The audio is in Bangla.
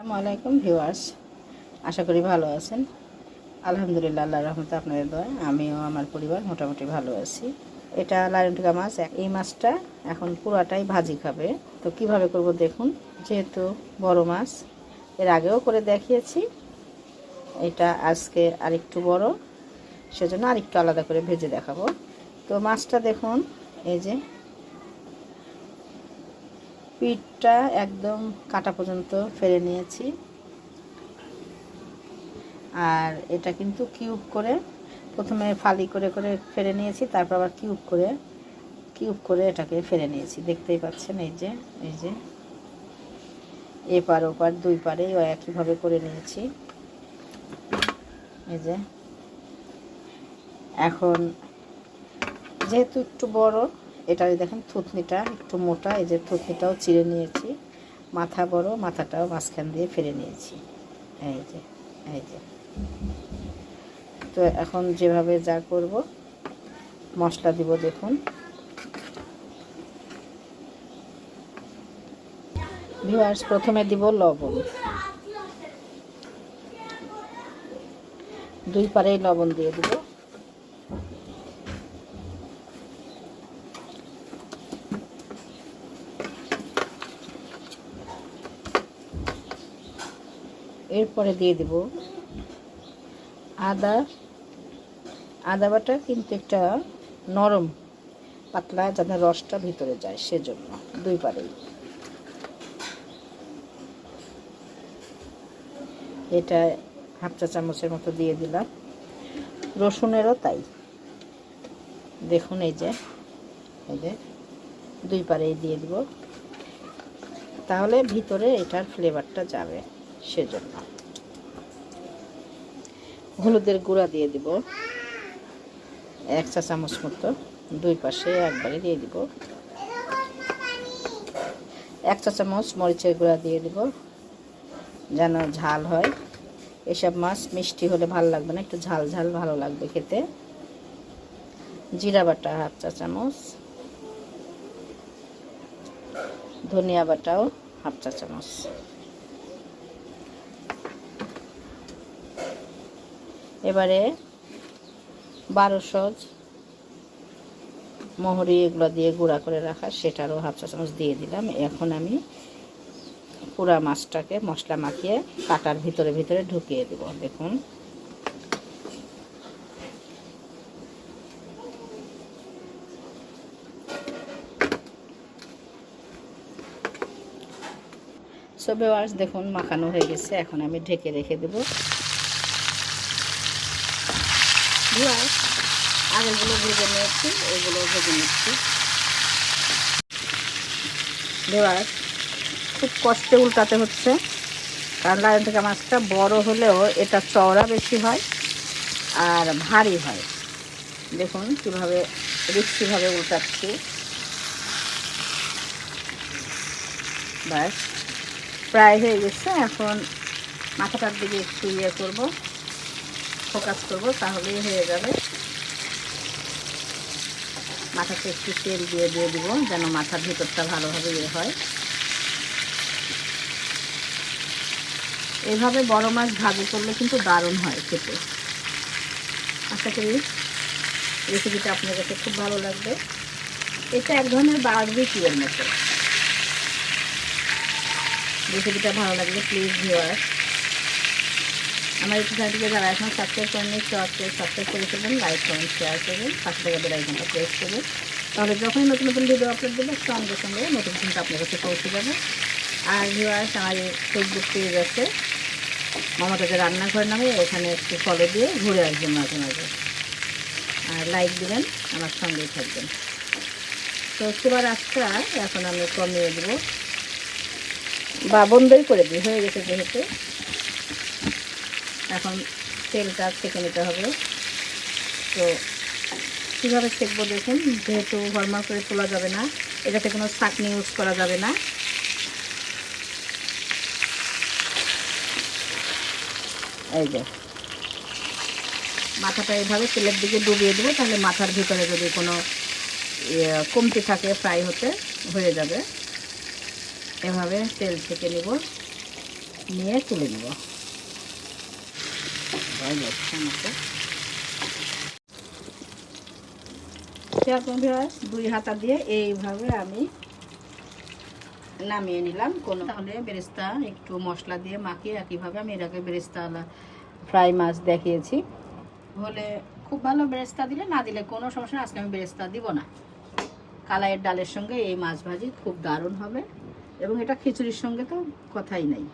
আসসালামু আলাইকুম ভিউয়ার্স, আশা করি ভালো আছেন। আলহামদুলিল্লাহ আল্লাহ রহমতে আপনাদের দয় আমিও আমার পরিবার মোটামুটি ভালো আছি। এটা লায়নটিকা মাছ এই মাছটা এখন পুরাটাই ভাজি খাবে। তো কীভাবে করব দেখুন, যেহেতু বড় মাছ, এর আগেও করে দেখিয়েছি। এটা আজকে আরেকটু বড়, সেজন্য আরেকটু আলাদা করে ভেজে দেখাবো। তো মাছটা দেখুন, এই যে পিঠটা একদম কাটা পর্যন্ত ফেলে নিয়েছি। আর এটা কিন্তু কিউব করে প্রথমে ফালি করে করে ফেলে নিয়েছি, তারপর আবার কিউব করে কিউব করে এটাকে ফেলে নিয়েছি। দেখতেই পাচ্ছেন এই যে এই যে। এপার ওপার, দুই পারে একইভাবে করে নিয়েছি। এই যে। এখন যেহেতু একটু বড় এটা দেখেন থুতনিটা একটু মোটা, এই যে থুতনিটাও চিড়ে নিয়েছি। মাথা বড়, মাথাটাও মাঝখান দিয়ে ফেলে নিয়েছি। এই যে এই যে। তো এখন যেভাবে যা করব, মশলা দিব দেখুন। ভিউয়ার্স, প্রথমে দিব লবণ। দুই পারেই লবণ দিয়ে দিব। এরপরে দিয়ে দেব আদা আদা বাটা কিন্তু একটা নরম পাতলা যাতে রসটা ভিতরে যায় সেজন্য দুই পারেই এটা হাফ চা চামচের মতো দিয়ে দিলাম। রসুনেরও তাই। দেখুন এই যে এই যে দুই পারেই দিয়ে দিব। তাহলে ভিতরে এটার ফ্লেভারটা যাবে। সেজন্য। হলুদের গুঁড়া দিয়ে দিব। এক চা চামচ মতো। দুই পাশে একবারে দিয়ে দিব। এক চা চামচ মরিচের গুঁড়া দিয়ে দিব। যেন ঝাল হয়। এসব মাছ মিষ্টি হলে ভালো লাগবে না। একটু ঝাল ঝাল ভালো লাগবে খেতে। জিরা বাটা হাফ চা চামচ। ধনিয়া বাটাও হাফ চা চামচ। এবারে বারো সজ মহরি এগুলো দিয়ে গুঁড়া করে রাখা, সেটারও হাফ চা চামচ দিয়ে দিলাম। এখন আমি পুরা মাছটাকে মশলা মাখিয়ে কাটার ভিতরে ভিতরে ঢুকিয়ে দেব, দেখুন। সো বেওয়ার্স দেখুন, মাখানো হয়ে গেছে। এখন আমি ঢেকে রেখে দেবো। ভিউয়ার্স আগেরগুলো ভেজে নিয়েছি, এগুলো ভেজে নিচ্ছি। খুব কষ্টে উল্টাতে হচ্ছে। কারণ লাইন থেকে মাছটা বড় হলেও এটা চওড়া বেশি হয় আর ভারী হয়। দেখুন কীভাবে রিক্সিভাবে উল্টাচ্ছি। ব্যাস, প্রায় হয়ে গেছে। এখন মাথাটার দিকে একটু ইয়ে করব। ফোকাস করব, তাহলেই হয়ে যাবে। মাথাতে একটু তেল দিয়ে দিয়ে দিব, যেন মাথার ভিতরটা ভালোভাবে ইয়ে হয়। এইভাবে বড় মাছ ভাজি করলে কিন্তু দারুণ হয় খেতে। আশা করি রেসিপিটা আপনার কাছে খুব ভালো লাগবে। এটা এক ধরনের বারবিকিউর মতো। রেসিপিটা ভালো লাগলে প্লিজ ভিওয়ার আমার একটু চ্যানেলটিকে যারা এখন সাবস্ক্রাইব করেন একটু সাবস্ক্রাইব করে ফেলবেন লাইক করুন শেয়ার করবেন, পাশে থেকে বেল আইকনটা প্রেস করবেন। তাহলে যখনই নতুন নতুন ভিডিও আপলোড দেবো, সঙ্গে সঙ্গে কিন্তু আপনার কাছে পৌঁছে যাবে। আর ভিউয়ার্স আমার ফেসবুক পেজ আছে মমতাজের রান্নাঘর নামে, ওখানে একটু ফলো দিয়ে ঘুরে আসবেন মাঝে মাঝে। আর লাইক দেবেন, আমার সঙ্গেই থাকবেন। তো চুলার আজটা এখন আমি কমিয়ে দেবো। বা বন্ধই করে দিই, হয়ে গেছে যেহেতু। এখন তেলটা থেকে নিতে হবে। তো কীভাবে সেঁকবো দেখুন, যেহেতু হরমার করে তোলা যাবে না, এটাতে কোনো চাটনি ইউজ করা যাবে না। এই যে, মাথাটা এইভাবে তেলের দিকে ডুবিয়ে দেবো, তাহলে মাথার ভিতরে যদি কোনো ইয়ে কমতি থাকে ফ্রাই হতে, হয়ে যাবে। এভাবে তেল থেকে নেব, নিয়ে তুলে নেব। হয়ে দুই হাতা দিয়ে এইভাবে আমি নামিয়ে নিলাম। কোনো তাহলে বেরেস্তা একটু মশলা দিয়ে মাখিয়ে একইভাবে আমি এটাকে বেরেস্তা ফ্রাই মাছ দেখিয়েছি। হলে খুব ভালো বেরেস্তা দিলে না দিলে কোনো সমস্যা আজকে আমি বেরেস্তা দিব না। কালাইয়ের ডালের সঙ্গে এই মাছ ভাজি খুব দারুণ হবে। এবং এটা খিচুড়ির সঙ্গে তো কথাই নেই।